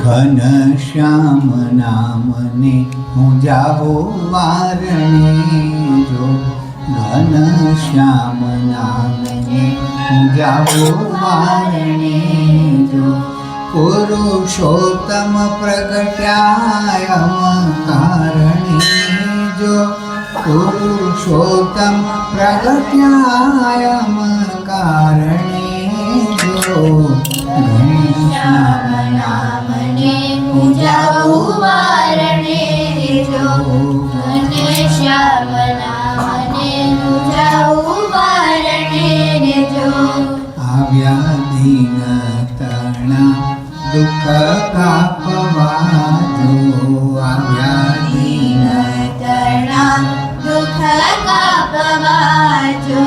ઘનશ્યામ નામને હું જાઓ વારણી જો ઘનશ્યામ નામને હું જાઓ વારણી જો પુરુષોત્તમ પ્રગટ્યાય કારણી જો પુરુષોત્તમ પ્રગટ્યાય રામ નામને પૂજાવું વારણે જોવું અને શ્યામ નામને પૂજાવું વારણે જોવું આવ્યા દિન તણા દુઃખ કાપવા જો. આવ્યા દિન તણા દુઃખ કાપવા જો.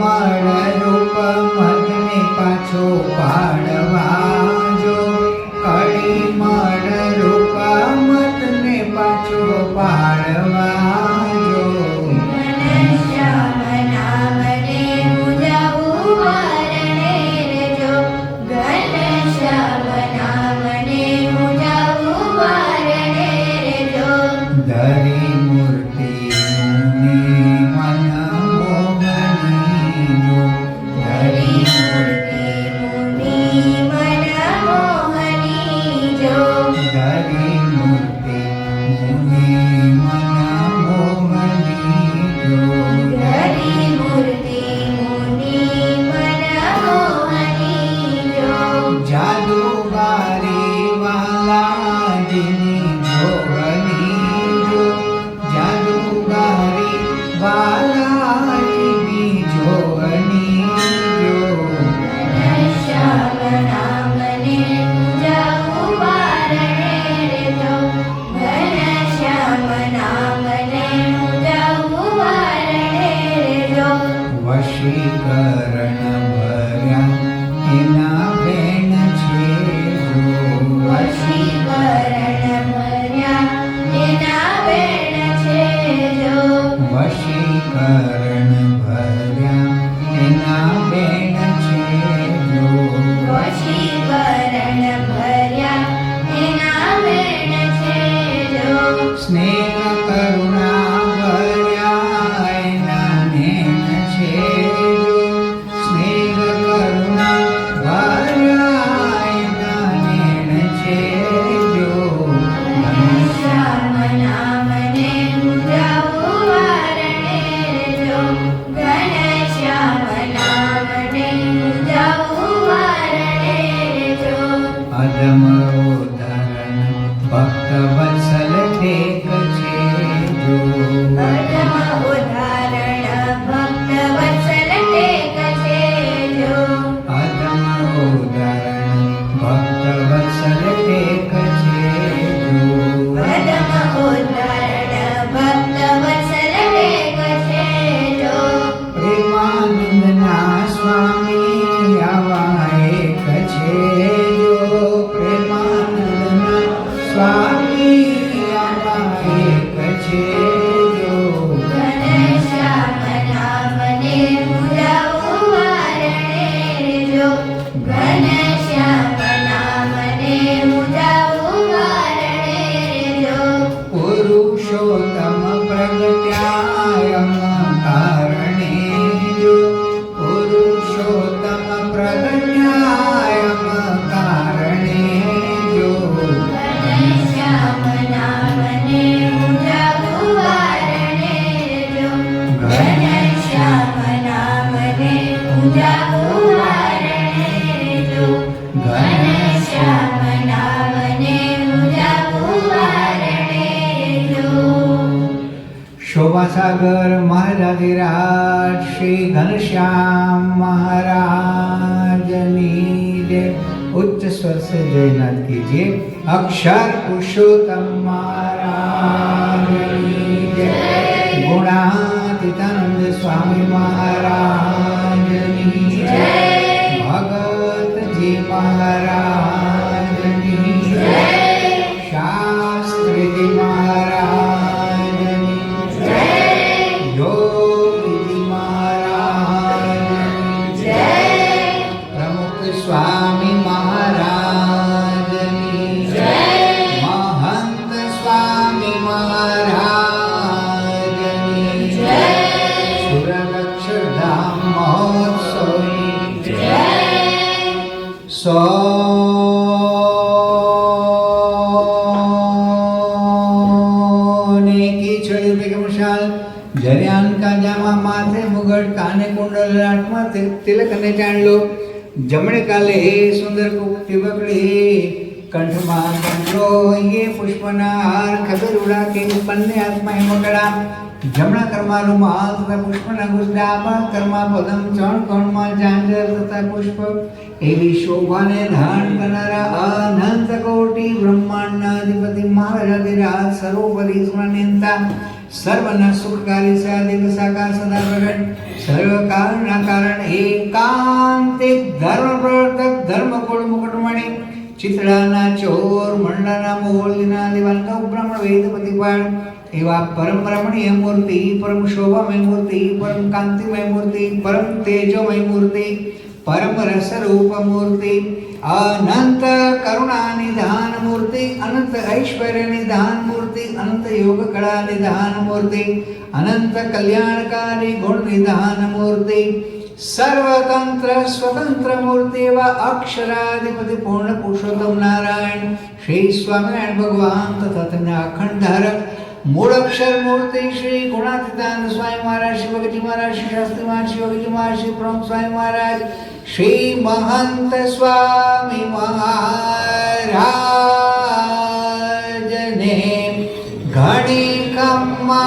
મણ રૂપ મનને પાછો પાડ. Adama. Amen. ઉમાસાગર મહારાધિરાજ શ્રી ઘનશ્યામ મહારાજની જે ઉચ્ચ સ્વર સે જયનાથ કીજીએ અક્ષર પુરુષોત્તમ મહારાજની જય ગુણાતીતાનંદ સ્વામી મહારાજ ધર્યાન કાજામાં માથે મુગટ કાને કુંડલ રાટમાં તિલકને જાણલો જમણે કાલે હે સુંદર કુપ્તિ બગડી કંઠમાં કંઠો એ પુષ્પના હાર ખબર ઉડા કે બંને હાથમાં હિમગડા જમણા કર્મા રૂમાલ તથા પુષ્પના ગુસ્ડા આબા કર્મા પદમ ચણ કણમાં જાંજર તથા પુષ્પ એવી શોભાને ધારણ કરનારા અનંત કોટી બ્રહ્માંડના અધિપતિ મહારાજાધિરાજ સર્વોપરી સ્વનેતા સર્વના સુખકારી સા દિવસ આકાર સદા પ્રગટ સર્વ કારણના કારણ એકાંતિક ધર્મ પ્રવર્તક ધર્મ કુળ મુકુટમણી ચિત્રાના ચોર મંડળના મોહલીના દિવાલકા બ્રાહ્મણ વેદપતિ પાળ એવા પરમ રમણીય મૂર્તિ પરમ શોભામય મૂર્તિ પરમ કાંતિમય મૂર્તિ પરમ તેજોમય મૂર્તિ પરમ રસરૂપ મૂર્તિ અનંત કરુણા નિધાન મૂર્તિ અનંત ઐશ્વર્ય નિધાન મૂર્તિ અનંત યોગ કળા નિધાન મૂર્તિ અનંત કલ્યાણકારી ગુણ નિધાન મૂર્તિ સર્વતંત્ર સ્વતંત્ર મૂર્તિ એવા અક્ષરાધિપતિ પૂર્ણ પુરુષોત્તમ નારાયણ શ્રી સ્વામિનારાયણ ભગવાન તથા તેમના અખંડ ધારક मूल अक्षर मूर्ति श्री गुणातीतान स्वामी महाराज श्री भगती महाराज, श्री शास्त्रीमान श्री भगती महाराज, श्री प्रमुख स्वामी महाराज, श्री महंत स्वामी महाराज ने घड़ी कम्मा।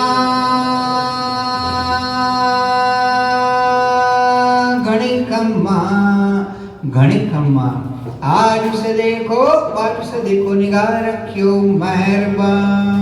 घड़ी कम्मा घड़ी कम्मा। आज से देखो बाजू से देखो, निगाह रखियो, मेहरबान।